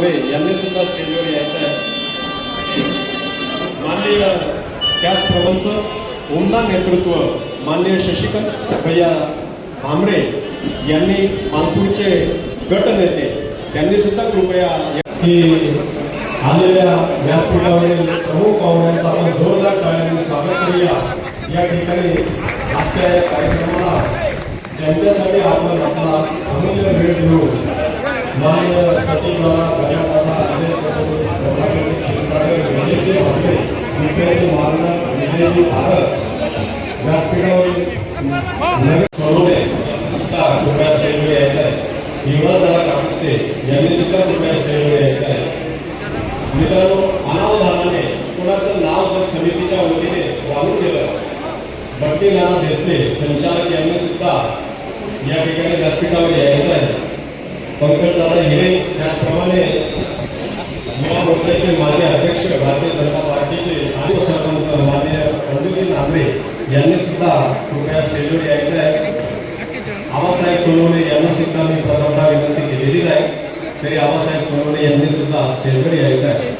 मोरे यांनी सुद्धा स्टेजवर यायचं आहे माननीय त्याच त्याचप्रमाणचं उमदा नेतृत्व माननीय शशिकांत भैया भामरे यांनी मालपूरचे गटनेते त्यांनी सुद्धा कृपया की आलेल्या व्यासपीठावरील प्रमुख पाहुण्यांचा आपण जोरदार टाळ्यांनी स्वागत करूया या ठिकाणी आजच्या या कार्यक्रमाला ज्यांच्यासाठी आपण आपला अमूल्य भेट देऊ मान्य सचिवाला गजादादा गणेश क्षीरसागर विजयजी भाकरे विजयजी विजयजी भारत व्यासपीठावरील सोनवणे सुद्धा कृपया श्रेणीवर यायचं आहे युवराजदादा कापसे यांनी सुद्धा कृपया यायचं आहे मित्रांनो अनावधानाने कुणाचं नाव जर समितीच्या वतीने वाढून गेलं बट्टी नाना देसले संचालक यांनी सुद्धा या ठिकाणी व्यासपीठावर यायचं आहे. पंकजदादा हिरे त्याचप्रमाणे युवा मोर्चाचे माजी अध्यक्ष भारतीय जनता पार्टीचे आणि सरपंच माननीय बंडूजी नांबरे यांनी सुद्धा कृपया स्टेजवर यायचं आहे. आबासाहेब सोनवणे यांना सुद्धा मी प्रथमतः विनंती केलेली आहे. तरी आबासाहेब सोनवणे यांनी सुद्धा स्टेजवर यायचं आहे.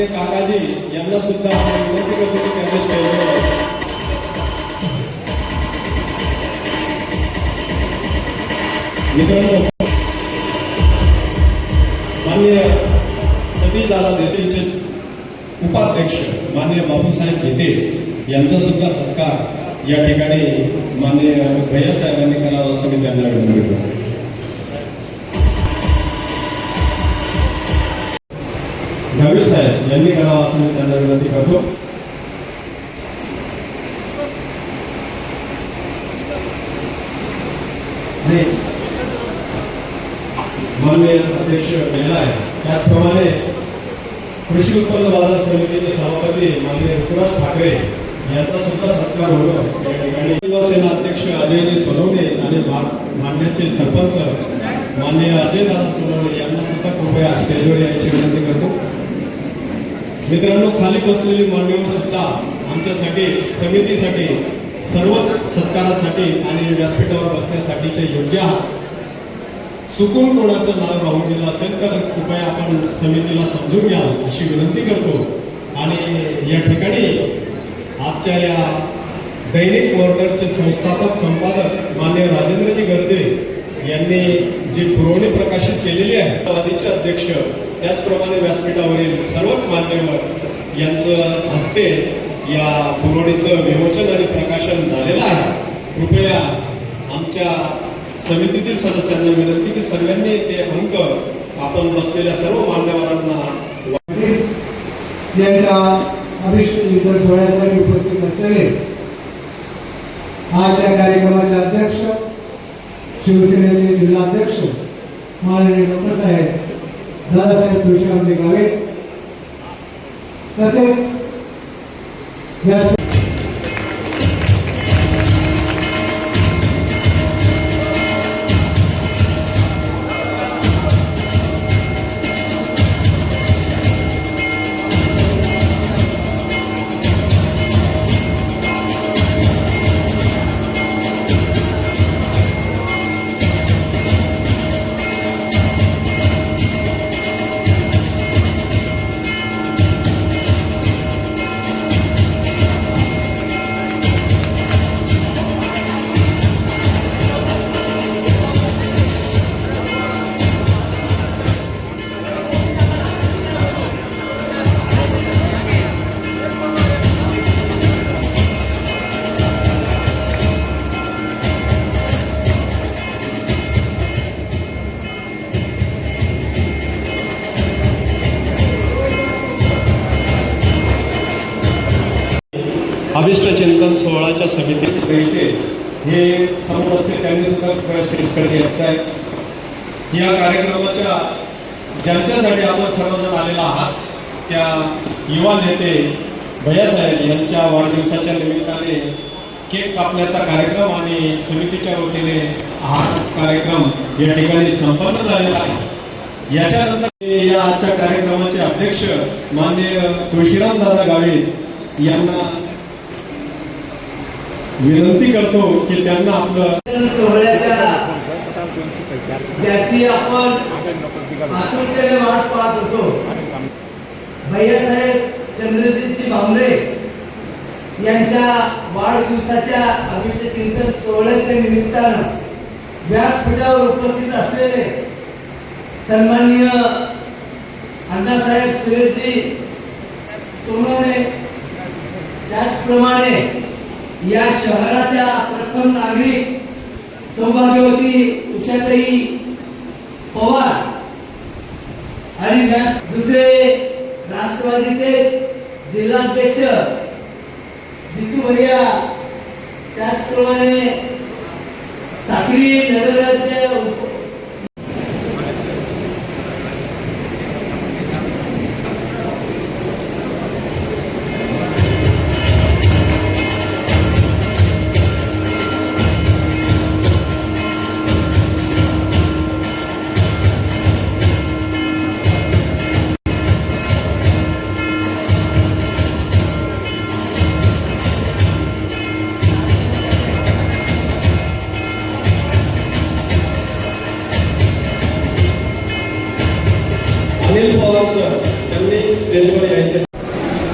आपले काकाजी यांना सुद्धा विनंती करतो की त्यांनी स्टेजवर मित्रांनो मान्य सतीश दादा देसाईचे उपाध्यक्ष मान्य बाबूसाहेब घेते यांचा सुद्धा सत्कार या ठिकाणी मान्य भैयासाहेबांनी करावा असं मी त्यांना विनंती करतो. नवीन साहेब यांनी करावा असं मी त्यांना विनंती करतो. माननीय अध्यक्ष मेला आहे त्याचप्रमाणे कृषी उत्पन्न बाजार समितीचे सभापती माननीय ऋतुराज ठाकरे यांचा सुद्धा सत्कार होतो या ठिकाणी. युवासेना अध्यक्ष अजयजी सोनवणे आणि भा- मान्याचे सरपंच माननीय अजय दादा सोनवणे यांना सुद्धा कृपया स्टेजवर यायची विनंती करतो. मित्रांनो खाली बसलेली मान्यवर सुद्धा आमच्यासाठी समितीसाठी सर्वच सत्कारासाठी आणि व्यासपीठावर बसण्यासाठीचे योग्य आहात. चुकून कोणाचं नाव राहून गेलं असेल तर कृपया आपण समितीला समजून घ्या अशी विनंती करतो. आणि या ठिकाणी आजच्या या दैनिक वॉर्डरचे संस्थापक संपादक मान्य राजेंद्रजी गर्दे यांनी जी पुरवणी प्रकाशित केलेली आहे अध्यक्ष त्याचप्रमाणे व्यासपीठावरील सर्वच मान्यवर यांचं हस्ते या पुरवणीचं विमोचन आणि प्रकाशन झालेलं आहे. कृपया आमच्या समितीतील सदस्यांना विनंती की सर्वांनी ते अंक आपण बसलेल्या सर्व मान्यवरांना यांच्या अभिष्ट चिंतन सोहळ्यासाठी उपस्थित असलेले आजच्या कार्यक्रमाचे अध्यक्ष शिवसेनेचे जिल्हाध्यक्ष माननीय डॉक्टर साहेब दादासाहेब जोशी आमचे गावे. तसेच या अभिष्ट सोहळाच्या समितीत इथे हे समोर असतील त्यांनी सुद्धा कृपया स्टेजकडे यायचं आहे या कार्यक्रमाच्या ज्यांच्यासाठी आपण सर्वजण आलेला आहात त्या युवा नेते भैयासाहेब यांच्या वाढदिवसाच्या निमित्ताने केक कापण्याचा कार्यक्रम आणि समितीच्या वतीने हा कार्यक्रम या ठिकाणी संपन्न झालेला आहे. याच्यानंतर या आजच्या कार्यक्रमाचे अध्यक्ष माननीय तुळशीराम दादा गावित यांना विनंती करतो की त्यांना आपलं सोहळ्याच्या ज्याची आपण आतुरतेने वाट पाहत होतो भैयासाहेब चंद्रजीतजी भांबरे यांच्या वाढदिवसाच्या अभिषेक चिंतन सोहळ्याच्या निमित्तानं व्यासपीठावर उपस्थित असलेले सन्माननीय अण्णासाहेब सुरेशजी सोनवणे त्याचप्रमाणे या शहराच्या प्रथम नागरिक सौभाग्यवती उषाताई पवार आणि दुसरे राष्ट्रवादीचे जिल्हाध्यक्ष जितू भैया. त्याचप्रमाणे साक्री नगराच्या अनिल पवार सर त्यांनी स्टेजवर यायचे.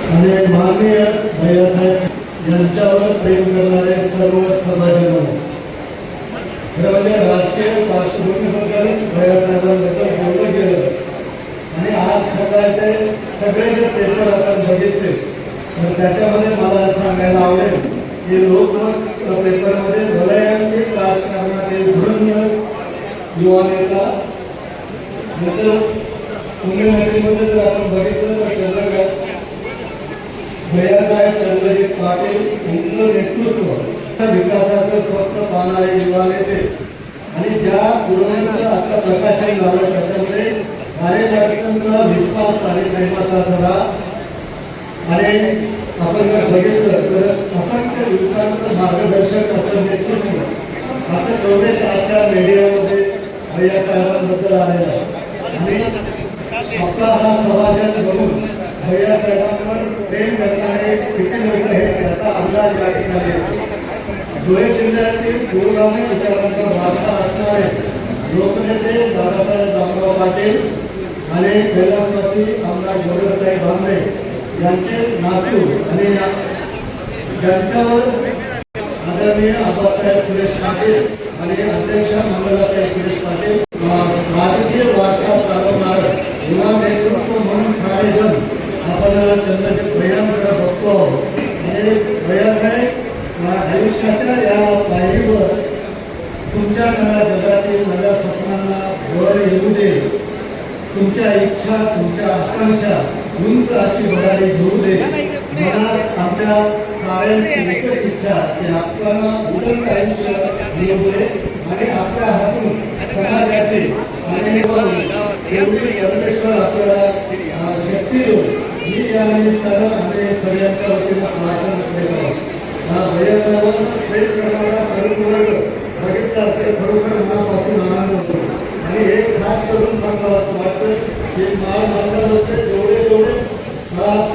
आणि माननीय भैयासाहेब यांच्यावर प्रेम करणारे सर्व समाजजन खरं म्हणजे राजकीय पार्श्वभूमीबद्दल भैयासाहेबांबद्दल बोललं गेलं आणि आज सकाळचे सगळे जे पेपर आपण बघितले तर त्याच्यामध्ये मला सांगायला आवडेल की लोकमत पेपरमध्ये भलयांकित राजकारणातील धुरंधर युवा नेता मुख्यमंत्रीमध्ये जर आपण बघितलं तर चंद्रकांत भैयासाहेब चंद्रजीत पाटील यांचं नेतृत्व विकासाचं स्वप्न पाहणारे युवा नेते आणि ज्या गुरुवांचं आता प्रकाशन झालं त्याच्यामध्ये कार्यकर्त्यांचा विश्वास आणि प्रेमाचा झाला आणि आपण जर बघितलं तर असंख्य युवकांचं मार्गदर्शक असं नेतृत्व असं कवरेज आजच्या मीडियामध्ये भैयासाहेबांबद्दल आलेलं आहे. आणि आपला हा समाजन बघून भैयासाहेबांवर प्रेम करणारे किती लोक आहेत त्याचा अंदाज या ठिकाणी धुळे जिल्ह्यातील दूरगामी विचारांचा वारसा असणारे लोकनेते दादासाहेब रामराव पाटील आणि कैलासवासी आमदार गोरखताई भांबरे यांचे नातू आणि ज्यांच्यावर आदरणीय आबासाहेब सुरेश पाटील आणि अध्यक्ष मंगलाताई सुरेश पाटील अं, राजकीय वारसा चालवणार युवा नेतृत्व म्हणून सारेजण आपण चंद्रजित हो. भैयांकडे आणि भैयासाहेब आयुष्याच्या या पायरीवर तुमच्या नव्या जगातील नव्या स्वप्नांना वर येऊ दे. तुमच्या इच्छा तुमच्या आकांक्षा उंच अशी भरारी घेऊ दे. मनात आमच्या साऱ्यांची एकच इच्छा की आपल्याला उदंत आयुष्य मिळू दे आणि आपल्या हातून समाजाचे आणि एवढी परमेश्वर आपल्याला शक्ती देऊ. ही या निमित्तानं आम्ही सगळ्यांच्या वतीनं वाचन केलं हा भैयासाहेबांना प्रेम करणारा तरुण वर्ग बघितला ते खरोखर मनापासून आनंद होतो. आणि हे खास करून सांगावं असं वाटतं की माळ बांधल्यावरचे जेवढे जेवढे अं,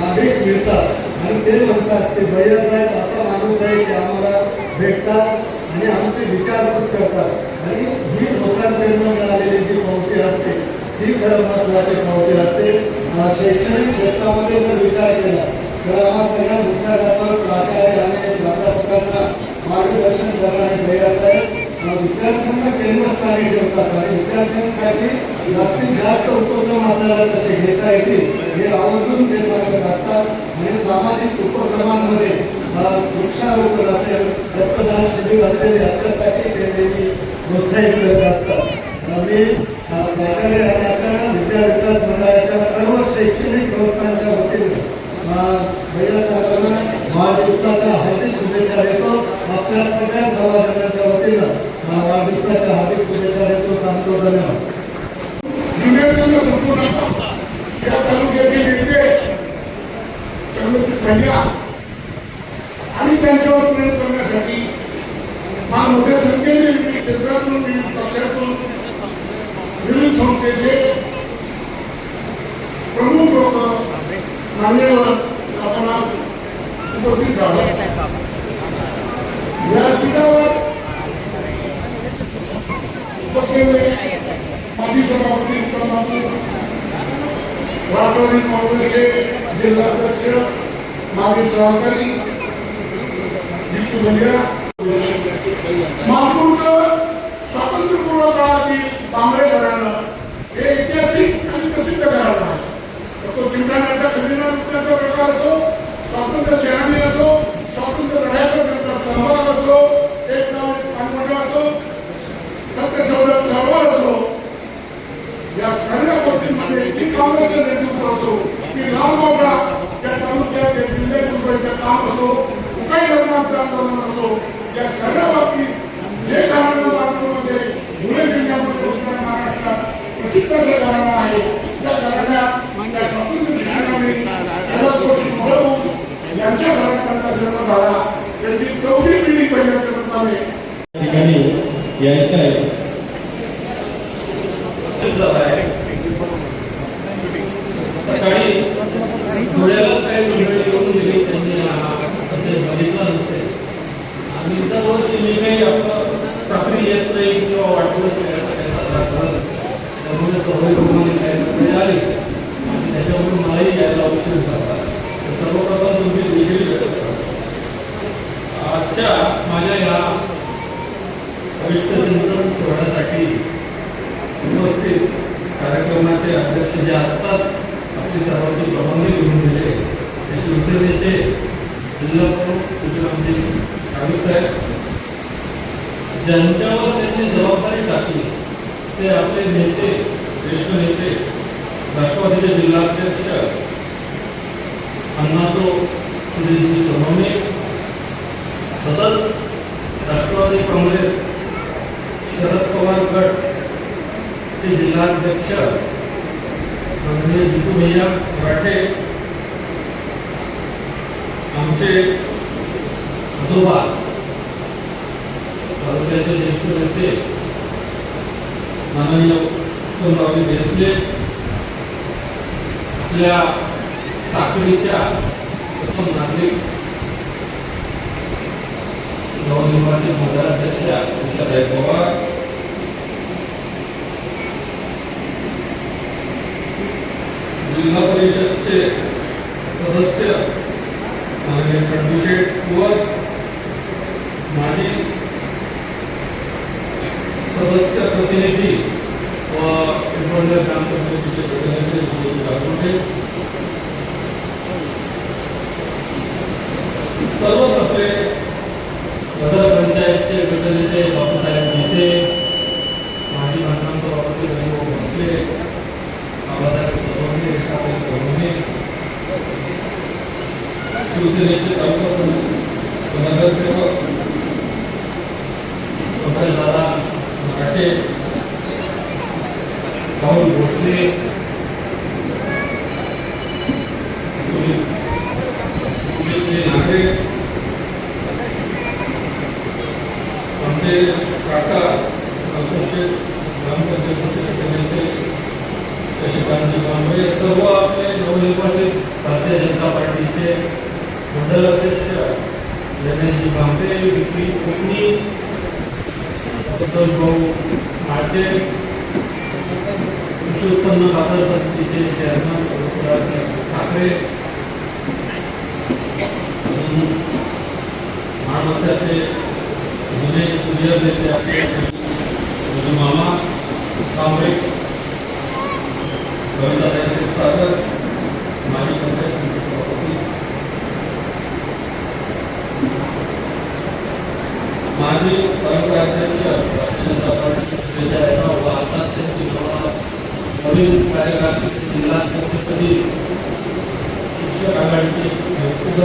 नागरिक मिळतात. आणि ते म्हणतात की भैयासाहेब असा माणूस आहे की आम्हाला भेटतात आणि आमचे विचारपूस करतात. आणि ही लोकांपर्यंत मिळालेली जी पावती असते ती खरं महत्वाची पावती असते. शैक्षणिक क्षेत्रामध्ये जर विचार केला तर आम्हा सगळ्या विद्यार्थ्यांवर प्राचार्य आणि प्राध्यापकांना मार्गदर्शन करणारे भैयासाहेब अं, विद्यार्थ्यांना केंद्रस्थानी ठेवतात आणि विद्यार्थ्यांसाठी जास्तीत जास्त उपक्रम आपल्याला कसे घेता येतील हे आवर्जून ते सांगत असतात. म्हणजे सामाजिक उपक्रमांमध्ये वृक्षारोपण असेल रक्तदान शिबिर असेल याच्यासाठी ते नेहमी प्रोत्साहित करत असतात. आम्ही अं, प्राचार्य विद्या विकास मंडळाच्या सर्व शैक्षणिक संस्थांच्या वतीने साहेबांना वाढदिवसाच्या हार्दिक शुभेच्छा देतो. आपल्या सगळ्या सभासदांच्या वतीनं वाढदिवसाच्या हार्दिक शुभेच्छा देतो. सांगतो धन्यवाद. संपूर्ण या नेते तालुक्यात कन्या आणि त्यांच्यावर प्रेम करण्यासाठी फार मोठ्या संख्येने विविध क्षेत्रातून विविध पक्षातून विविध संस्थेचे प्रमुख लोक मान्यवर आपण उपस्थित आहोत व्यासपीठावर बसलेले माजी सभापती उत्तम बापू राष्ट्रवादी काँग्रेसचे जिल्हाध्यक्ष माजी सहकारी जितू भैया नागपूरचं स्वातंत्र्यपूर्व काळातील तांबरे घराणं हे ऐतिहासिक आणि प्रसिद्ध घराणं आहे तो जिंकण्याचा खजिना लुटण्याचा प्रकार असो स्वातंत्र्य सेनानी असो स्वातंत्र्य लढ्याचा त्यांचा सहभाग असो एक नाव पाणवटा असो सत्य चौदा चळवळ असो या सर्व गोष्टींमध्ये ती काँग्रेसचं नेतृत्व असो की लाल बाबा या तालुक्यात एक जिल्हे दुर्गाचं काम असो उकाई धर्माचं आंदोलन असो या बाबतीत जे कारण नागपूरमध्ये धुळे जिल्ह्यामध्ये उत्तर महाराष्ट्रात प्रसिद्ध असं घराणं आहे त्या घराण्यात त्या स्वातंत्र्य सेनानी मिळवून यांच्या घराण्याचा जन्म झाला त्यांची चौथी पिढी पहिल्या ठिकाणी आहे सकाळी धुळ्याला काही मंडळी येऊन गेली त्यांनी असे बघितलं नसेल आणि दरवर्षी काही साखरी येत नाही किंवा वाटवत त्यामुळे सवय प्रमाणे काही आली आणि त्याच्यावरून मलाही यायला उशीर झाला. तर सर्वप्रथम तुमची वेगळी आजच्या माझ्या या वरिष्ठ चिंतन सोहळ्यासाठी उपस्थित कार्यक्रमाचे अध्यक्ष जे आत्ताच आपली सर्वांची प्रबंध घेऊन दिले ते शिवसेनेचे जिल्हा प्रमुख ठाकूर साहेब, ज्यांच्यावर त्यांनी नेते, ज्येष्ठ नेते, राष्ट्रवादीचे जिल्हाध्यक्ष अण्णासो सुधीरजी सोनवणे राष्ट्रवादी काँग्रेस, शरद पवार गट चे जिल्हाध्यक्ष जितू भैया मराठे, आमचे आजोबा तालुक्याचे ज्येष्ठ नेते माननीय उत्तमरावजी भेसले आपल्या साखळीच्या प्रथम नागरिक नवनिर्वाचित नगराध्यक्षा उषाताई पवार जिल्हा परिषदचे सदस्य माननीय खंडूशेठ कुवर माजी सदस्य प्रतिनिधी व पिंपळनेर ग्रामपंचायतीचे प्रतिनिधी विजय गावठे सर्वच नगर पंचायतचे गटनेते बापूसाहेब नेते माजी बांधकाम सभापती हरिभाऊ भोसले बाबासाहेब सोनवणे रेखाताई सोनवणे शिवसेनेचे तालुका प्रमुख मंडल अध्यक्ष गणेशजी भांबरे विक्री कोकणी संतोष भाऊ माटे कृषी उत्पन्न बाजार समितीचे चेअरमन ठाकरे अजून महाराष्ट्राचे जुने सिनियर नेते आपले मामा कांबळे कविता सागर माजी मंत्री समिती सभापती माजी तालुका जनता पार्टी सुप्रिया आताच त्यांची नवीन कार्यकारिणी जिल्हाध्यक्षपदी शिक्षक आघाडीचे नेतृत्व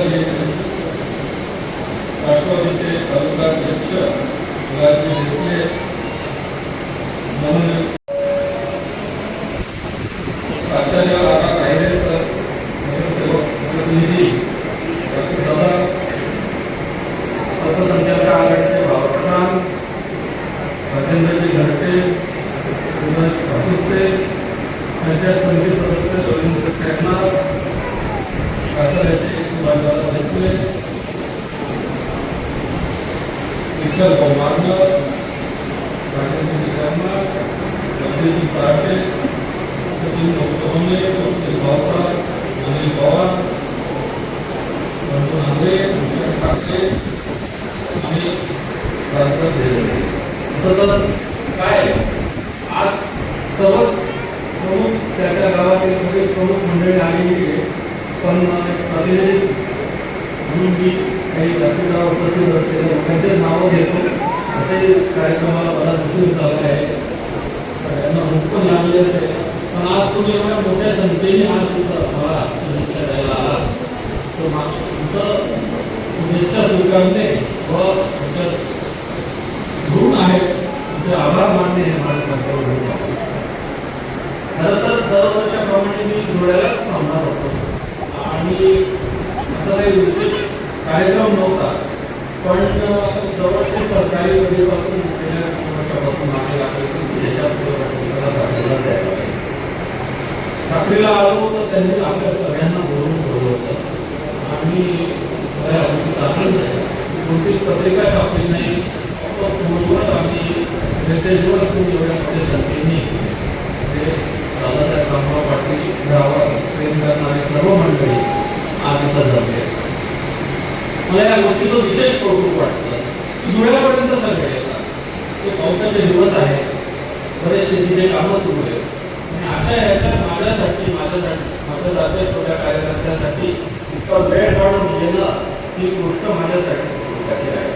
राष्ट्रवादीचे तालुकाध्यक्ष अध्यक्ष राजू देसले मोहन आचार्य राणा कायदे सर नगरसेवक प्रतिनिधी डॉक्टर दादा अल्पसंख्याक आघाडीचे भावप्रधान राजेंद्रजी घरटे उमेश काकुस्ते पंचायत समिती सदस्य रवींद्र खेरनार कासाऱ्याचे सुभाषदादा देसले विठ्ठल कौमारकर राजेंद्र करनार जगदीश चारशे सचिन सोहमे कौशल भावसार अनिल पवार अर्जुन आंबे भूषण ठाकरे आणि राजसाहेब देसाई असं तर काय आहे? आज सर्वच प्रमुख त्या त्या गावातील सगळे प्रमुख मंडळी आलेली आहे पण एक प्रतिनिधी म्हणून मी काही व्यासपीठावर उपस्थित असलेल्या लोकांचे नावं घेतो. असे कार्यक्रमाला मला दिसून झाले आहे. त्यांना भूक पण लागली असेल. पण आज तुम्ही एवढ्या मोठ्या संख्येने आज तुमचा मला शुभेच्छा द्यायला आला. तर तुमचं शुभेच्छा स्वीकारणे व तुमच्या गुण आहेत तुमचे आभार मानणे हे माझं कर्तव्य खरं तर दरवर्षाप्रमाणे मी धुळ्यालाच थांबणार होतो. आणि असा काही विशेष कार्यक्रम नव्हता. पण जवळचे सरकारी योजनेपासून गेल्या वर्षापासून मागे लागले की साखरेला आलो तर त्यांनी आपल्या सगळ्यांना बोलून ठेवलं होतं आणि कोणतीच पत्रिका छापली नाही फोनवर आम्ही मेसेजवर खूप एवढ्या मोठ्या संख्येने ते दादासाहेब रामराव पाटील गावात प्रेम करणारे सर्व मंडळी आज इथं जमले मला या गोष्टीचं विशेष कौतुक वाटतं. की धुळ्यापर्यंत सगळे येतात. ते पावसाचे दिवस आहे बरेचसे तिथे कामं सुरू आहेत. आणि अशा ह्याच्यात माझ्यासाठी माझ्यासाठी माझ्यासारख्या छोट्या कार्यकर्त्यासाठी इतका वेळ काढून येणं ही गोष्ट माझ्यासाठी आहे.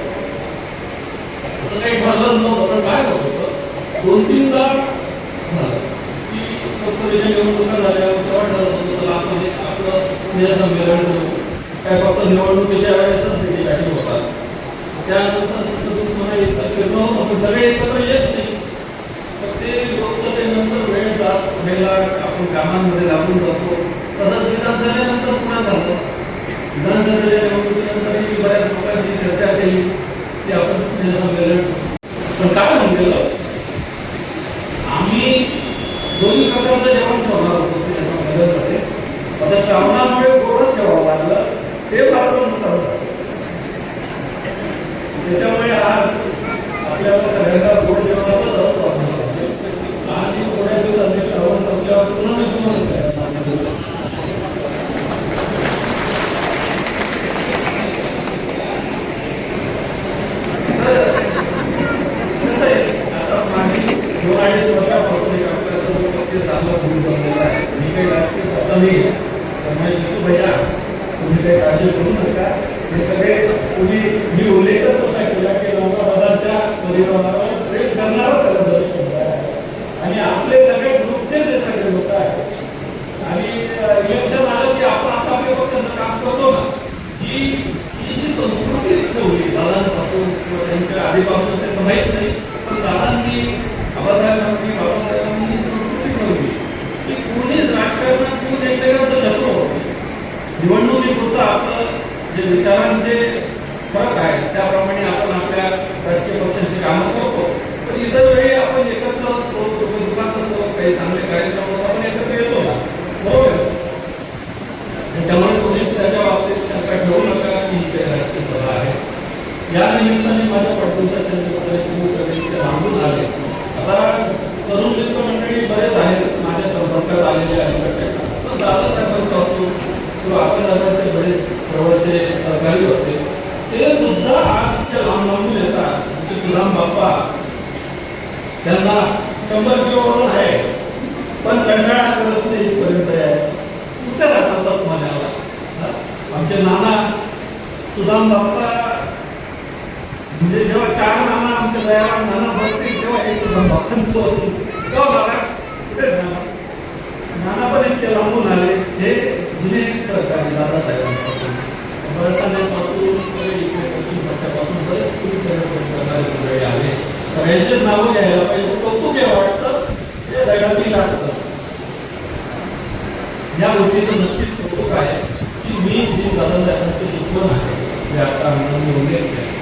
असं काही ठरलं नव्हतं पण काय होत होतं? दोन तीनदा झालं. की लोकसभेच्या निवडणुका झाल्या तेव्हा ठरत होतं आपलं स्नेहसंमेलन करू. काय फक्त निवडणुकीच्या वेळेसच भेटी होतात. त्यानंतर सगळे एकत्र येत नाही. तर ते लोकसभेनंतर वेळ जात वेळेला आपण कामांमध्ये लागून जातो. तसंच विधानसभेनंतर पुन्हा झालं. विधानसभेच्या निवडणुकीनंतर बऱ्याच लोकांची चर्चा केली ते आपण स्नेहसंमेलन पण काय म्हणलेलं? आम्ही दोन्ही प्रकारचं जेवण ठेवणार होतो स्नेहसंमेलनमध्ये आता श्रावणामुळे गोडच ठेवावं लागलं? ते मात्र समजा त्याच्यामुळे आज आपल्याला सगळ्यांना गोड जेवणाचा रस वाटणार आणि थोड्या दिवसांनी श्रावण संपल्यावर पुन्हा तुम्हाला आहे, दोन अडीच वर्षापासून एक आपल्यासोबत आहे. मी काही राजकीय नाही आहे. त्यामुळे जितू भैया तुम्ही काही हे सगळे मी उल्लेखच असा केला की परिवारावर प्रेम करणारा सगळं आणि आपले सगळे ग्रुपचे जे सगळे लोक आहेत आणि इलेक्शन आलं की आपण आता आपल्या पक्षाचं काम करतो ना ही ही जी संस्कृती ठेवली दादांपासून किंवा त्यांच्या आधीपासून तर माहीत नाही पण दादांनी बाबासाहेबांनी बाबासाहेबांनी ही संस्कृती ठेवली की कोणीच राजकारणात कोण एकमेकांचा शत्रू होत नाही. निवडणुकीपुरतं आपलं जे विचारांचे फरक आहे. त्याप्रमाणे आपण आपल्या राजकीय पक्षांची कामं करतो. पण इतर वेळी आपण एकत्र असतो दुकानात असतो काही चांगले कार्यक्रम आपण एकत्र येतो ना. बरोबर? त्याच्यामुळे कोणीच त्याच्या बाबतीत शंका ठेवू नका की ही काही राजकीय सभा आहे. या निमित्ताने माझ्या वाढदिवसाच्या निमित्ताने तुम्ही लांबून आले. आता तरुण मित्र मंडळी बरेच आहेत माझ्या संपर्कात आलेले आहेत. पण असतो किंवा आपल्या बरेच सहकारी होते ते सुद्धा लांब लांबून येतात. बाप्पा त्यांना शंभर किलोवरून आहे पण कंटाळा करत नाही आहे. कुठे राहतात आमचे नाना सुदाम बाप्पा म्हणजे जेव्हा चार नाना आमच्या नाना बसतील तेव्हा एक सुदाम बाप्पांचं असेल तेव्हा बघा कुठे नाना? नाना पण इतके लांबून आले हे जुने सहकारी दादासाहेबांपासून बळसाण्यापासून सगळे इकडे पश्चिम सगळ्यांचेच नावं घ्यायला पाहिजे कौतुक आहे वाटतं हे जगातील लागतं या गोष्टीचं नक्कीच कौतुक आहे की मी जी दादासाहेबांची शिकवण आहे जे आता मी उल्लेख केला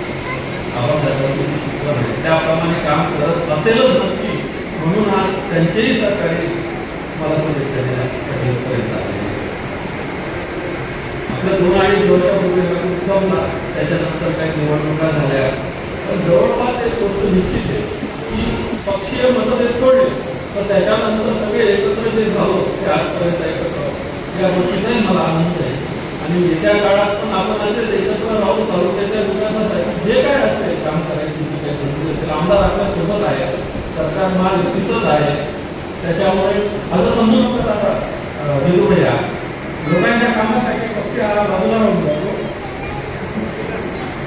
बाबासाहेबांची जी शिकवण आहे त्याप्रमाणे काम करत असेलच नक्की म्हणून आज त्यांचेही सहकारी मला शुभेच्छा देण्यासाठी इथपर्यंत आलेले आहेत. आपल्या दोन अडीच वर्षापूर्वी उत्तमला त्याच्यानंतर काही निवडणुका झाल्या पण जवळपास एक गोष्ट निश्चित आहे की पक्षीय मतभेद सोडले तर त्याच्यानंतर सगळे एकत्र जे झालो ते आजपर्यंत एकत्र आहोत. या गोष्टीचाही मला आनंद आहे आणि येत्या काळात पण आपण असेच एकत्र राहून तालुक्याच्या विकासासाठी जे काय असेल काम करायची जी काही संधी असेल आमदार आपल्यासोबत आहे सरकार महायुतीतच आहे. त्याच्यामुळे असं समजू नका आता अं, विरोध लोकांच्या कामासाठी पक्ष बाजूला राहून जातो.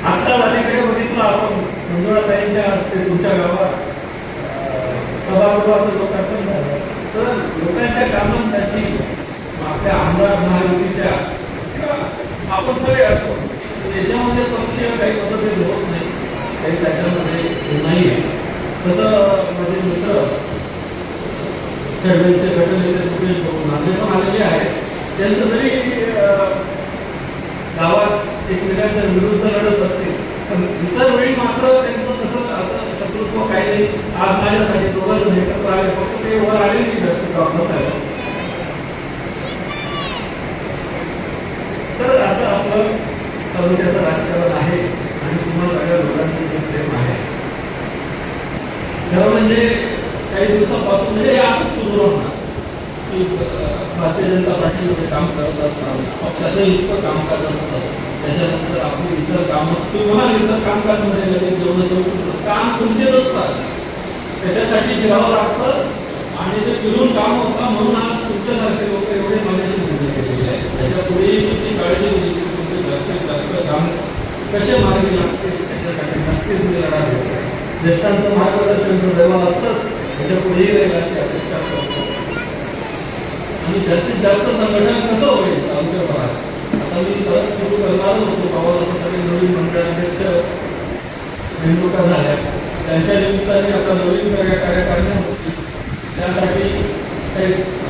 आत्ता अलीकडे बघितलं आपण मंजुळाताईंच्या असते तुमच्या गावात सभागृहाचं लोकार्पण झालं. तर लोकांच्या कामांसाठी आपल्या आमदार महायुतीच्या आपण सगळे असतो त्याच्यामध्ये पक्ष काही मतभेद होत नाही. काही त्याच्यामध्ये नाही आहे तसं माझे मित्र गटनेते भाऊ पण आलेले आहेत. त्यांचं जरी गावात एकमेकांच्या विरुद्ध लढत असतील पण इतर वेळी मात्र त्यांचं तसं असं शत्रुत्व काही नाही. आज माझ्यासाठी एकत्र आले फक्त ते वर आले नाही जास्त बसायला. तर असं आपलं तालुक्याचं राजकारण आहे आणि तुम्हाला सगळ्या लोकांचं जे प्रेम आहे खरं म्हणजे काही दिवसापासून म्हणजे असंच सुरू राहणार. की भारतीय जनता पार्टीमध्ये काम करत असताना पक्षाचं इतकं काम करत असतं त्याच्यानंतर आपली इतर कामं किंवा इतर कामकाजमध्ये लगेच जेवढं जेवढं काम तुमचेच असतात. त्याच्यासाठी जेवावं लागतं आणि ते फिरून काम होता म्हणून आज तुमच्यासारखे लोक एवढे माझ्याशी निर्णय केलेले आहेत. त्याच्या पुढेही मी काळजी घेतली की तुमचे जास्तीत जास्त काम कसे मार्गी लागते त्याच्यासाठी नक्कीच मी लढा देतो ज्येष्ठांचं मार्गदर्शन दैवाल असतंच. त्याच्या पुढेही राहील अशी अपेक्षा करतो आणि जास्तीत जास्त संघटन कसं होईल? तालुक्याभरात आता मी परत सुरू करणार होतो. बाबा सगळे नवीन मंडळाध्यक्ष नेमणुका झाल्या. त्यांच्या निमित्ताने आता नवीन सगळ्या कार्यकारिण्या होतील. त्यासाठी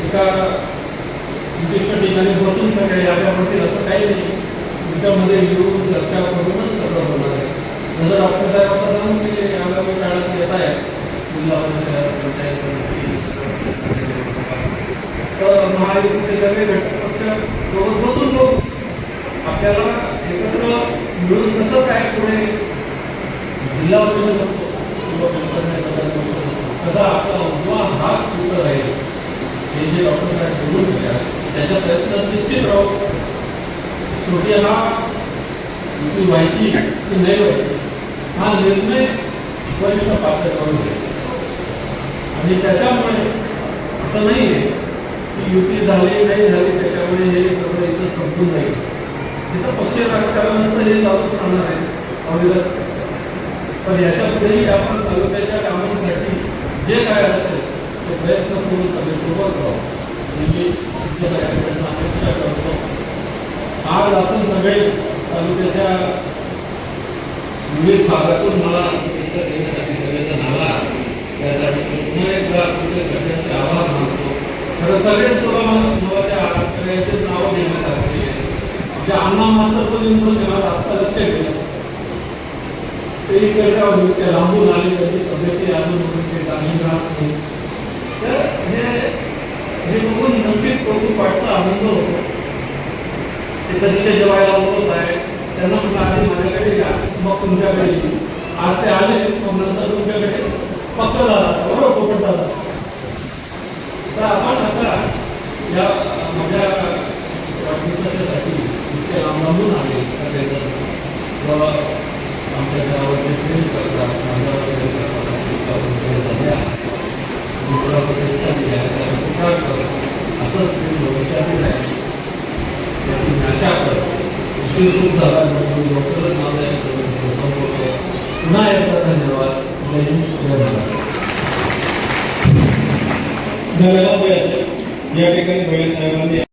एका विशिष्ट ठिकाणी बसून सगळे याच्या पडतील असं काही नाही. तुमच्यामध्ये येऊन चर्चा करूनच सगळं होणार आहे. जसं डॉक्टर आगामी काळात येत आहे पंचायत तर महायुतीचे सगळे घटक पक्ष सोबत बसून लोक आपल्याला एकत्र मिळून कसं काय पुढे जिल्हा परिषद असतो किंवा कसा आपला उजवा हात कुठं राहील हे जे डॉक्टर साहेब बोलून घ्या त्याच्या निश्चित राहू शेवटी हा व्हायची की नाही व्हायची हा निर्णय वरिष्ठ पातळीवर घ्यायचा आणि त्याच्यामुळे असं नाही आहे की युती झाली नाही झाली त्याच्यामुळे हे सगळं इथं संपून जाईल. तिथं पश्चिम राजकारण असं हे चालूच राहणार आहे अविरत. पण याच्या पुढेही आपण तालुक्याच्या कामांसाठी जे काय असेल ते प्रयत्न करून सगळे सोबत राहू अपेक्षा करतो. आज आपण सगळे तालुक्याच्या विविध भागातून मला शुभेच्छा देण्यासाठी सगळेजण आला त्यासाठी पुन्हा एकदा तुमच्या सगळ्यांचे आभार मानतो खरं सगळेच तुला नावाच्या सगळ्यांचे नावं देण्यात आलेली आहे जे अण्णा मास्तर बसले मला आत्ता लक्ष केलं तेही करता त्या लांबून आले त्याची तब्येती अजून ते चांगली राहत नाही तर हे हे बघून नक्कीच कौतुक वाटतं आनंद होतो ते कधीचे जेवायला बोलत आहे त्यांना म्हटलं आधी माझ्याकडे या. मग तुमच्याकडे येईल. आज ते आले मग नंतर तुमच्याकडे पक्क झाला बरोबर पोपट झाला तर आपण आता या माझ्या पुस्तकासाठी इतके अवलंबून आले. व आमच्या गावाचे प्रेम करतात असंच प्रेम भविष्यातही राहील याची आशा करतो. खूप झाला म्हणून लवकरच माझा एक पुन्हा एकदा धन्यवाद जय हिंद धन्यवाद या ठिकाणी भैया साहेबांनी